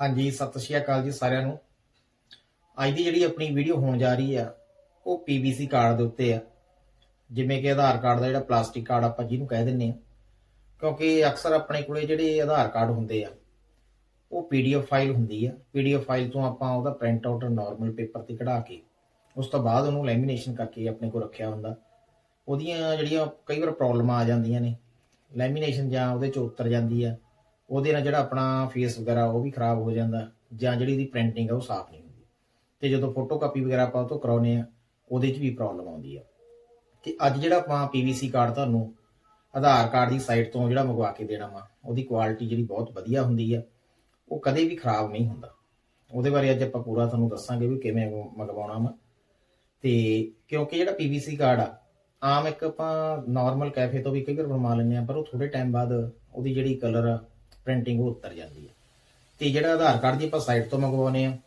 ਹਾਂਜੀ, ਸਤਿ ਸ਼੍ਰੀ ਅਕਾਲ ਜੀ ਸਾਰਿਆਂ ਨੂੰ। ਅੱਜ ਦੀ ਜਿਹੜੀ ਆਪਣੀ ਵੀਡੀਓ ਹੋਣ ਜਾ ਰਹੀ ਆ, ਉਹ ਪੀਵੀਸੀ ਕਾਰਡ ਦੇ ਉੱਤੇ ਆ। ਜਿਵੇਂ ਕਿ ਆਧਾਰ ਕਾਰਡ ਦਾ ਜਿਹੜਾ ਪਲਾਸਟਿਕ ਕਾਰਡ ਆਪਾਂ ਜਿਹਨੂੰ ਕਹਿ ਦਿੰਨੇ ਆ। ਕਿਉਂਕਿ ਅਕਸਰ ਆਪਣੇ ਕੋਲੇ ਜਿਹੜੇ ਆਧਾਰ ਕਾਰਡ ਹੁੰਦੇ ਆ, ਉਹ ਪੀਡੀਐਫ ਫਾਈਲ ਹੁੰਦੀ ਆ। ਪੀਡੀਐਫ ਫਾਈਲ ਤੋਂ ਆਪਾਂ ਉਹਦਾ ਪ੍ਰਿੰਟ ਆਊਟ ਨਾਰਮਲ ਪੇਪਰ ਤੇ ਕਢਾ ਕੇ, ਉਸ ਤੋਂ ਬਾਅਦ ਉਹਨੂੰ ਲੈਮੀਨੇਸ਼ਨ ਕਰਕੇ ਆਪਣੇ ਕੋਲ ਰੱਖਿਆ ਹੁੰਦਾ। ਉਹਦੀਆਂ ਜਿਹੜੀਆਂ ਕਈ ਵਾਰ ਪ੍ਰੋਬਲਮਾਂ ਆ ਜਾਂਦੀਆਂ ਨੇ। ਲੈਮੀਨੇਸ਼ਨ ਜਾਂ ਉਹਦੇ ਚ ਉਤਰ ਜਾਂਦੀ ਆ। ਉਹਦੇ ਨਾਲ ਜਿਹੜਾ ਆਪਣਾ ਫੇਸ ਵਗੈਰਾ ਉਹ ਵੀ ਖਰਾਬ ਹੋ ਜਾਂਦਾ ਜਾਂ ਜਿਹੜੀ ਦੀ ਪ੍ਰਿੰਟਿੰਗ ਆ ਉਹ ਸਾਫ਼ ਨਹੀਂ ਹੁੰਦੀ। ਤੇ ਜਦੋਂ ਫੋਟੋ ਕਾਪੀ ਵਗੈਰਾ ਆਪਾਂ ਉਹ ਤੋਂ ਕਰਾਉਨੇ ਆ ਉਹਦੇ 'ਚ ਵੀ ਪ੍ਰੋਬਲਮ ਆਉਂਦੀ ਆ। ਤੇ ਅੱਜ ਜਿਹੜਾ ਆਪਾਂ ਪੀਵੀਸੀ ਕਾਰਡ ਤੁਹਾਨੂੰ ਆਧਾਰ ਕਾਰਡ ਦੀ ਸਾਈਟ ਤੋਂ ਜਿਹੜਾ ਮੰਗਵਾ ਕੇ ਦੇਣਾ ਵਾ, ਉਹਦੀ ਕੁਆਲਿਟੀ ਜਿਹੜੀ ਬਹੁਤ ਵਧੀਆ ਹੁੰਦੀ ਆ, ਉਹ ਕਦੇ ਵੀ ਖਰਾਬ ਨਹੀਂ ਹੁੰਦਾ। ਉਹਦੇ ਬਾਰੇ ਅੱਜ ਆਪਾਂ ਪੂਰਾ ਤੁਹਾਨੂੰ ਦੱਸਾਂਗੇ ਵੀ ਕਿਵੇਂ ਮੰਗਵਾਉਣਾ ਵਾ। ਤੇ ਕਿਉਂਕਿ ਜਿਹੜਾ ਪੀਵੀਸੀ ਕਾਰਡ ਆ, ਆਮ ਇੱਕ ਆਪਾਂ ਨਾਰਮਲ ਕੈਫੇ ਤੋਂ ਵੀ ਕਈ ਵਾਰ ਬਣਵਾ ਲੈਂਦੇ ਆ ਪਰ ਉਹ ਥੋੜੇ ਟਾਈਮ ਬਾਅਦ ਉਹਦੀ ਜਿਹੜੀ ਕਲਰ ਆ ਪ੍ਰਿੰਟਿੰਗ ਉਹ ਉਤਰ ਜਾਂਦੀ ਹੈ। ਤੇ ਜਿਹੜਾ ਆਧਾਰ ਕਾਰਡ ਦੀ ਆਪਾਂ ਸਾਈਟ ਤੋਂ ਮੰਗਵਾਉਨੇ ਆ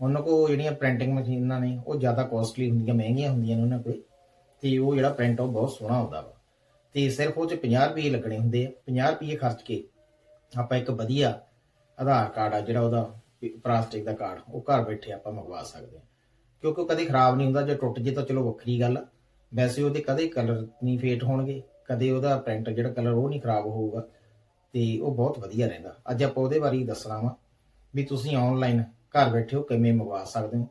ਉਹਨਾਂ ਕੋ ਜਿਹੜੀਆਂ ਪ੍ਰਿੰਟਿੰਗ ਮਸ਼ੀਨਾਂ ਨੇ, ਉਹ ਜ਼ਿਆਦਾ ਕੋਸਟਲੀ ਹੁੰਦੀਆਂ, ਮਹਿੰਗੀਆਂ ਹੁੰਦੀਆਂ ਨੇ ਉਹਨਾਂ ਕੋਲ। ਤੇ ਉਹ ਜਿਹੜਾ ਪ੍ਰਿੰਟ ਉਹ ਬਹੁਤ ਸੋਹਣਾ ਹੁੰਦਾ ਵਾ। ਤੇ ਸਿਰਫ ਉਹ ਚ 50 ਰੁਪਏ ਲੱਗਣੇ ਹੁੰਦੇ ਆ। 50 ਰੁਪਏ ਖਰਚ ਕੇ ਆਪਾਂ ਇੱਕ ਵਧੀਆ ਆਧਾਰ ਕਾਰਡ ਆ, ਜਿਹੜਾ ਉਹਦਾ ਪਲਾਸਟਿਕ ਦਾ ਕਾਰਡ, ਉਹ ਘਰ ਬੈਠੇ ਆਪਾਂ ਮੰਗਵਾ ਸਕਦੇ ਹਾਂ। ਕਿਉਂਕਿ ਉਹ ਕਦੇ ਖਰਾਬ ਨਹੀਂ ਹੁੰਦਾ, ਜੇ ਟੁੱਟ ਜੇ ਤਾਂ ਚਲੋ ਵੱਖਰੀ ਗੱਲ ਆ। ਵੈਸੇ ਉਹਦੇ ਕਦੇ ਕਲਰ ਨਹੀਂ ਫੇਟ ਹੋਣਗੇ, ਕਦੇ ਉਹਦਾ ਪ੍ਰਿੰਟ ਜਿਹੜਾ ਕਲਰ ਉਹ ਨਹੀਂ ਖਰਾਬ ਹੋਊਗਾ। ਤੇ ਉਹ ਬਹੁਤ ਵਧੀਆ ਰਹਿੰਦਾ। ਅੱਜ ਆਪਾਂ ਉਹਦੇ ਬਾਰੇ ਦੱਸਣਾ ਵਾ ਵੀ ਤੁਸੀਂ ਆਨਲਾਈਨ ਘਰ ਬੈਠੇ ਹੋ ਕਿਵੇਂ ਮੰਗਵਾ ਸਕਦੇ ਹੋ।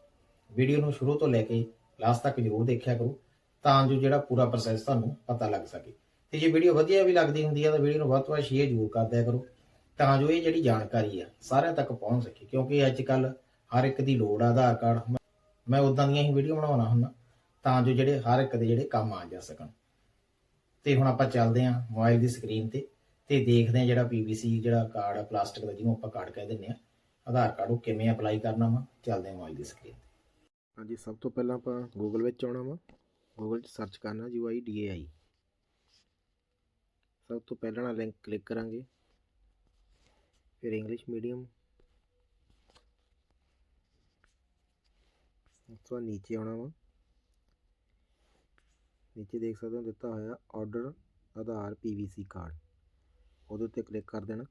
ਵੀਡੀਓ ਨੂੰ ਸ਼ੁਰੂ ਤੋਂ ਲੈ ਕੇ ਲਾਸਟ ਤੱਕ ਜ਼ਰੂਰ ਦੇਖਿਆ ਕਰੋ ਤਾਂ ਜੋ ਜਿਹੜਾ ਪੂਰਾ ਪ੍ਰੋਸੈਸ ਤੁਹਾਨੂੰ ਪਤਾ ਲੱਗ ਸਕੇ। ਤੇ ਜੇ ਵੀਡੀਓ ਵਧੀਆ ਵੀ ਲੱਗਦੀ ਹੁੰਦੀ ਆ ਤਾਂ ਵੀਡੀਓ ਨੂੰ ਵੱਧ ਤੋਂ ਵੱਧ ਸ਼ੇਅਰ ਜ਼ਰੂਰ ਕਰ ਦਿਆ ਕਰੋ ਤਾਂ ਜੋ ਇਹ ਜਿਹੜੀ ਜਾਣਕਾਰੀ ਆ ਸਾਰਿਆਂ ਤੱਕ ਪਹੁੰਚ ਸਕੇ। ਕਿਉਂਕਿ ਅੱਜ ਕੱਲ ਹਰ ਇੱਕ ਦੀ ਲੋੜ ਆ ਆਧਾਰ ਕਾਰਡ। ਮੈਂ ਉਦਾਂ ਦੀਆਂ ਹੀ ਵੀਡੀਓ ਬਣਾਉਣਾ ਹੁੰਦਾ ਤਾਂ ਜੋ ਜਿਹੜੇ ਹਰ ਇੱਕ ਦੇ ਜਿਹੜੇ ਕੰਮ ਆ ਜਾ ਸਕਣ। ਤੇ ਹੁਣ ਆਪਾਂ ਚੱਲਦੇ ਹਾਂ ਮੋਬਾਈਲ ਦੀ ਸਕਰੀਨ ਤੇ। ਤੇ ਦੇਖਦੇ ਹਾਂ ਜਿਹੜਾ ਪੀਵੀਸੀ ਜਿਹੜਾ ਕਾਰਡ ਆ ਪਲਾਸਟਿਕ ਦਾ ਜਿਹਨੂੰ ਆਪਾਂ ਕਾਰਡ ਕਹਿ ਦਿੰਦੇ ਆ ਆਧਾਰ ਕਾਰਡ ਉਹ ਕਿਵੇਂ ਅਪਲਾਈ ਕਰਨਾ ਵਾ, ਚੱਲਦੇ ਹਾਂ ਮੋਬਾਈਲ ਦੀ ਸਕਰੀਨ ਤੇ। ਹਾਂਜੀ, ਸਭ ਤੋਂ ਪਹਿਲਾਂ ਆਪਾਂ ਗੂਗਲ ਵਿੱਚ ਆਉਣਾ ਵਾ। ਗੂਗਲ 'ਚ ਸਰਚ ਕਰਨਾ UIDAI ਸਭ ਤੋਂ ਪਹਿਲਾਂ ਵਾਲਾ ਲਿੰਕ ਕਲਿੱਕ ਕਰਾਂਗੇ। ਫਿਰ ਇੰਗਲਿਸ਼ ਮੀਡੀਅਮ ਉਸ ਤੋਂ ਬਾਅਦ ਨੀਚੇ ਆਉਣਾ ਵਾ। ਨੀਚੇ ਦੇਖ ਸਕਦੇ ਹੋ ਦਿੱਤਾ ਹੋਇਆ ਆਰਡਰ ਆਧਾਰ ਪੀਵੀਸੀ ਕਾਰਡ ਉਹਦੇ ਉੱਤੇ ਕਲਿੱਕ ਕਰ ਦੇਣਾ।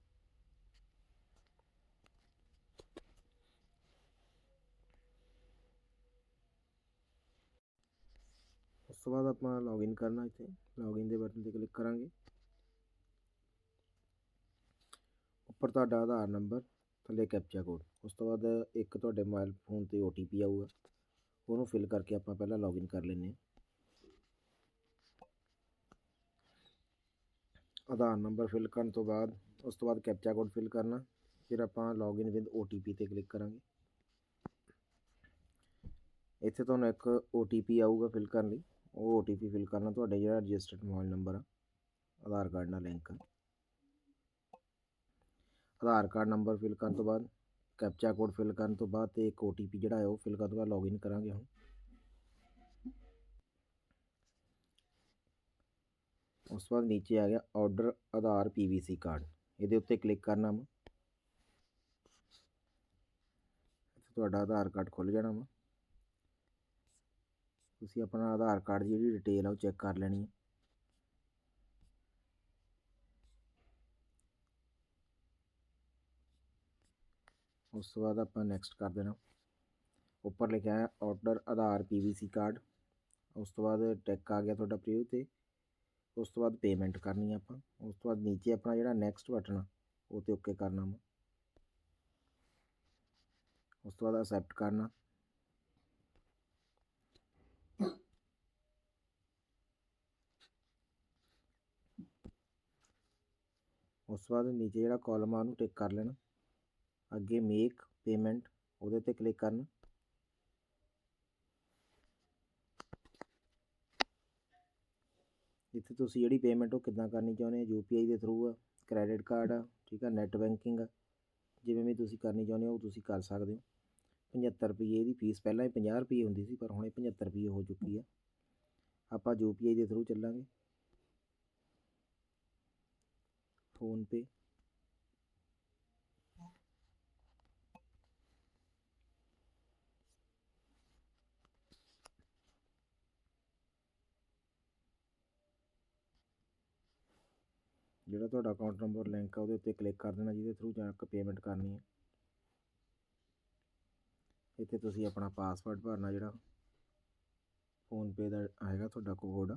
ਉਸ ਤੋਂ ਬਾਅਦ ਆਪਾਂ ਲੌਗਇਨ ਕਰਨਾ ਇੱਥੇ। ਲੌਗਇਨ ਦੇ ਬਟਨ ਤੇ ਕਲਿੱਕ ਕਰਾਂਗੇ। ਉੱਪਰ ਤੁਹਾਡਾ ਆਧਾਰ ਨੰਬਰ ਥੱਲੇ ਕੈਪਚਾ ਕੋਡ ਉਸ ਤੋਂ ਬਾਅਦ ਇੱਕ ਤੁਹਾਡੇ ਮੋਬਾਈਲ ਫੋਨ ਤੇ OTP ਆਊਗਾ। ਉਹਨੂੰ ਫਿਲ ਕਰਕੇ ਆਪਾਂ ਪਹਿਲਾਂ ਲੌਗਇਨ ਕਰ ਲੈਂਦੇ ਹਾਂ। ਆਧਾਰ ਨੰਬਰ ਫਿਲ ਕਰਨ ਤੋਂ ਬਾਅਦ, ਉਸ ਤੋਂ ਬਾਅਦ ਕੈਪਚਾ ਕੋਡ ਫਿਲ ਕਰਨਾ, ਫਿਰ ਆਪਾਂ ਲੌਗਇਨ ਵਿਦ OTP ਤੇ ਕਲਿੱਕ ਕਰਾਂਗੇ। ਇੱਥੇ ਤੁਹਾਨੂੰ ਇੱਕ OTP ਆਊਗਾ ਫਿਲ ਕਰਨ ਲਈ। ਉਹ OTP ਫਿਲ ਕਰਨਾ ਤੁਹਾਡਾ ਜਿਹੜਾ ਰਜਿਸਟਰਡ ਮੋਬਾਈਲ ਨੰਬਰ ਆ, ਆਧਾਰ ਕਾਰਡ ਨਾਲ link Aadhaar card number fill ਕਰਨ ਤੋਂ ਬਾਅਦ, ਕੈਪਚਾ ਕੋਡ ਫਿਲ ਕਰਨ ਤੋਂ ਬਾਅਦ ਤੇ ਇੱਕ OTP ਜਿਹੜਾ ਹੈ ਉਹ ਫਿਲ ਕਰਨ ਤੋਂ ਬਾਅਦ ਲੌਗਇਨ ਕਰਾਂਗੇ ਹੁਣ। ਉਸ ਤੋਂ ਬਾਅਦ ਨੀਚੇ ਆ ਗਿਆ ਆਰਡਰ ਆਧਾਰ ਪੀਵੀਸੀ ਕਾਰਡ ਇਹਦੇ ਉੱਤੇ ਕਲਿੱਕ ਕਰਨਾ ਵਾ ਇੱਥੇ ਤੁਹਾਡਾ ਆਧਾਰ ਕਾਰਡ ਖੁੱਲ ਜਾਣਾ ਵਾ ਤੁਸੀਂ ਆਪਣਾ ਆਧਾਰ ਕਾਰਡ ਦੀ ਜਿਹੜੀ ਡਿਟੇਲ ਆ ਉਹ ਚੈੱਕ ਕਰ ਲੈਣੀ ਹੈ ਉਸ ਤੋਂ ਬਾਅਦ ਆਪਾਂ ਨੈਕਸਟ ਕਰ ਦੇਣਾ ਉੱਪਰ ਲਿਖਿਆ ਹੈ ਆਰਡਰ ਆਧਾਰ ਪੀਵੀਸੀ ਕਾਰਡ ਉਸ ਤੋਂ ਬਾਅਦ ਟੈਕ ਆ ਗਿਆ ਤੁਹਾਡਾ ਪ੍ਰੀਵਿਊ ਤੇ ਉਸ ਤੋਂ ਬਾਅਦ ਪੇਮੈਂਟ ਕਰਨੀ ਆਪਾਂ, ਉਸ ਤੋਂ ਬਾਅਦ ਨੀਚੇ ਆਪਣਾ ਜਿਹੜਾ ਨੈਕਸਟ ਬਟਨ ਆ, ਉਹ ਤੇ ਓਕੇ ਕਰਨਾ ਵਾ। ਉਸ ਤੋਂ ਬਾਅਦ ਅਸੈਪਟ ਕਰਨਾ। ਉਸ ਤੋਂ ਬਾਅਦ ਨੀਚੇ ਜਿਹੜਾ ਕਾਲਮ ਆ, ਉਹਨੂੰ ਟਿਕ ਕਰ ਲੈਣਾ। ਅੱਗੇ ਮੇਕ ਪੇਮੈਂਟ ਉਹਦੇ ਤੇ ਕਲਿੱਕ ਕਰਨਾ। ਜਿੱਥੇ ਤੁਸੀਂ ਜਿਹੜੀ ਪੇਮੈਂਟ ਉਹ ਕਿੱਦਾਂ ਕਰਨੀ ਚਾਹੁੰਦੇ ਹੋ ਯੂ ਪੀ ਆਈ ਦੇ ਥਰੂ ਆ ਕ੍ਰੈਡਿਟ ਕਾਰਡ ਆ, ਠੀਕ ਆ ਨੈੱਟ ਬੈਂਕਿੰਗ ਆ, ਜਿਵੇਂ ਵੀ ਤੁਸੀਂ ਕਰਨੀ ਚਾਹੁੰਦੇ ਹੋ ਉਹ ਤੁਸੀਂ ਕਰ ਸਕਦੇ ਹੋ। 75 ਰੁਪਏ ਇਹਦੀ ਫੀਸ ਪਹਿਲਾਂ ਹੀ 50 ਰੁਪਏ ਹੁੰਦੀ ਸੀ, ਪਰ ਹੁਣ ਇਹ 75 ਰੁਪਏ ਹੋ ਚੁੱਕੀ ਆ। ਆਪਾਂ ਯੂ ਪੀ ਆਈ ਦੇ ਥਰੂ ਚੱਲਾਂਗੇ। ਫੋਨਪੇ ਜਿਹੜਾ ਤੁਹਾਡਾ ਅਕਾਊਂਟ ਨੰਬਰ ਲਿੰਕ ਆ, ਉਹਦੇ ਉੱਤੇ ਕਲਿੱਕ ਕਰ ਦੇਣਾ, ਜਿਹਦੇ ਥਰੂ ਜਾ ਕੇ ਪੇਮੈਂਟ ਕਰਨੀ ਹੈ। ਇੱਥੇ ਤੁਸੀਂ ਆਪਣਾ ਪਾਸਵਰਡ ਭਰਨਾ ਜਿਹੜਾ ਫੋਨਪੇ ਦਾ ਆਏਗਾ ਤੁਹਾਡਾ ਕੋਡ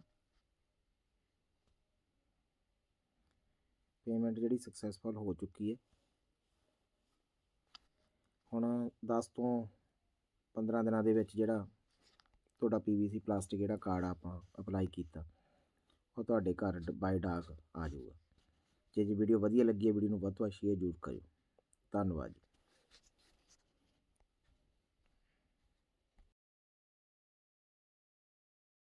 ਪੇਮੈਂਟ ਜਿਹੜੀ ਸਕਸੈਸਫੁਲ ਹੋ ਚੁੱਕੀ ਹੈ। ਹੁਣ 10 ਤੋਂ 15 ਦਿਨਾਂ ਦੇ ਵਿੱਚ ਜਿਹੜਾ ਤੁਹਾਡਾ ਪੀਵੀਸੀ ਪਲਾਸਟਿਕ ਜਿਹੜਾ ਕਾਰਡ ਆਪਾਂ ਅਪਲਾਈ ਕੀਤਾ, ਉਹ ਤੁਹਾਡੇ ਘਰ ਬਾਈ ਡਾਕ ਆ ਜਾਊਗਾ। ਜੇ ਜੀ ਵੀਡੀਓ ਵਧੀਆ ਲੱਗੀ ਹੈ ਵੀਡੀਓ ਨੂੰ ਵੱਧ ਤੋਂ ਵੱਧ ਸ਼ੇਅਰ ਜ਼ਰੂਰ ਕਰਿਓ। ਧੰਨਵਾਦ ਜੀ।